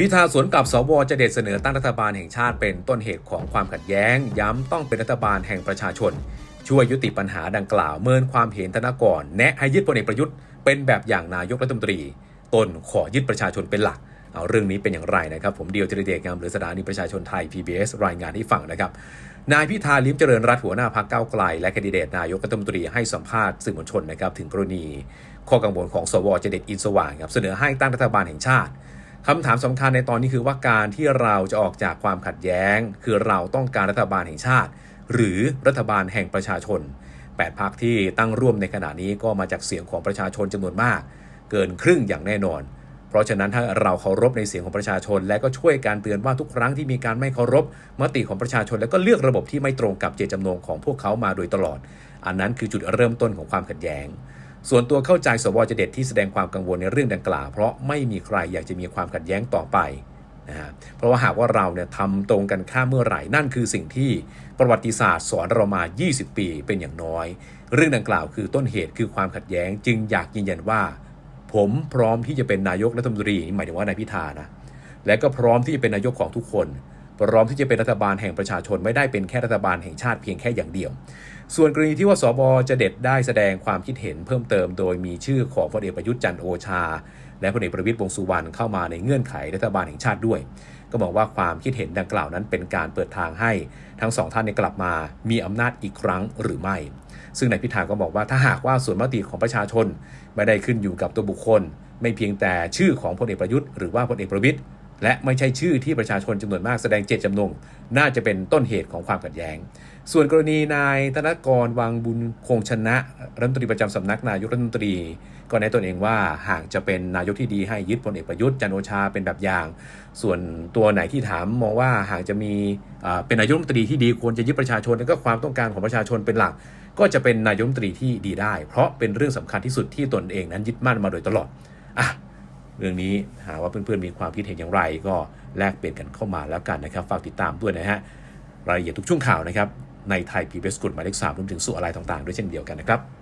พิธาสวนกลับสวจะเด็ดเสนอตั้งรัฐบาลแห่งชาติเป็นต้นเหตุของความขัดแย้ง ย้ำต้องเป็นรัฐบาลแห่งประชาชน ช่วยยุติปัญหาดังกล่าวเมินความเห็นธนกร แนะให้ยึดพลเอกประยุทธ์เป็นแบบอย่างนายกรัฐมนตรีตนขอยึดประชาชนเป็นหลัก เอาเรื่องนี้เป็นอย่างไรนะครับ ผมเดียวจริเดชงามหรือสถานีประชาชนไทย PBS รายงานให้ฟังนะครับนายพิธาลิ้มเจริญรัตหัวหน้าพรรคก้าไกล และคนดิเดตนายกรัฐมนตรีให้สัมภาษณ์สื่อมวลชนนะครับถึงกรณี ข้อกังวลของสวจะเด็ดอินสว่างครับเสนอให้ตั้งรัฐบาลแห่งชาติ คำถามสำคัญในตอนนี้คือว่าการที่เราจะออกจากความขัดแย้ง คือเราต้องการรัฐบาลแห่งชาติ หรือรัฐบาลแห่งประชาชน 8พรรคที่ตั้งร่วมในขณะนี้ก็มาจากเสียงของประชาชนจำนวนมาก เกินครึ่งอย่างแน่นอน เพราะฉะนั้นถ้าเราเคารพในเสียงของประชาชน และก็ช่วยการเตือนว่าทุกครั้งที่มีการไม่เคารพมติของประชาชน แล้วก็เลือกระบบที่ไม่ตรงกับเจตจำนงของพวกเขามาโดยตลอด อันนั้นคือจุดเริ่มต้นของความขัดแย้ง ส่วนตัวเข้าใจสวจเด็ดที่แสดงความกังวลในเรื่องดังกล่าว เพราะไม่มีใครอยากจะมีความขัดแย้งต่อไปนะฮะเพราะว่าหากว่าเราเนี่ยทำตรงกันข้ามเมื่อไหร่นั่นคือสิ่งที่ประวัติศาสตร์สอนเรามา 20 ปีเป็นอย่างน้อย เรื่องดังกล่าวคือต้นเหตุคือความขัดแย้ง จึงอยากยืนยันว่า ผมพร้อมที่จะเป็นนายกรัฐมนตรีหมายถึงว่านายพิธานะและก็พร้อมที่จะเป็นนายกของทุกคน พร้อมที่จะเป็นรัฐบาลแห่งประชาชนไม่ได้เป็นแค่รัฐบาลแห่งชาติเพียงแค่อย่างเดียว ส่วนกรณีที่ว่าสบจะเด็ดได้แสดงความคิดเห็นเพิ่มเติม โดยมีชื่อของพลเอกประยุทธ์จันโอชา และพลเอกประวิตรวงสุวรรณเข้ามาในเงื่อนไขรัฐบาลแห่งชาติด้วย ก็มองว่าความคิดเห็นดังกล่าวนั้นเป็นการเปิดทางให้ทั้งสองท่านเนี่ยกลับมามีอำนาจอีกครั้งหรือไม่ ซึ่งนายพิธาก็บอกว่าถ้าหากว่าส่วนมติของประชาชน ไม่ได้ขึ้นอยู่กับตัวบุคคล ไม่เพียงแต่ชื่อของพลเอกประยุทธ์หรือว่าพลเอกประวิตร และไม่ใช่ชื่อที่ประชาชนจำนวนมากแสดงเจตจำนง น่าจะเป็นต้นเหตุของความขัดแย้ง ส่วนกรณีนายธนกรวังบุญคงชนะรัฐมนตรีประจำสำนักนายกรัฐมนตรี ก็แนะตนเองว่าหากจะเป็นนายกที่ดีให้ยึดพลเอกประยุทธ์จันโอชาเป็นแบบอย่าง ส่วนตัวไหนที่ถามมองว่าหากจะมีอ่าเป็นนายกรัฐมนตรีที่ดีควรจะยึดประชาชนและก็ความต้องการของประชาชนเป็นหลัก ก็จะเป็นนายกรัฐมนตรีที่ดีได้ เพราะเป็นเรื่องสำคัญที่สุดที่ตนเองนั้นยึดมั่นมาโดยตลอดอะ เรื่องนี้หาว่าเพื่อนๆมีความคิดเห็นอย่างไร ก็แลกเปลี่ยนกันเข้ามาแล้วกันนะครับ ฝากติดตามด้วยนะฮะรายละเอียดทุกช่วงข่าวนะครับในไทยพีบีเอสกดหมายเลขสามรวมถึงสู่อะไรต่างๆ ด้วยเช่นเดียวกันนะครับ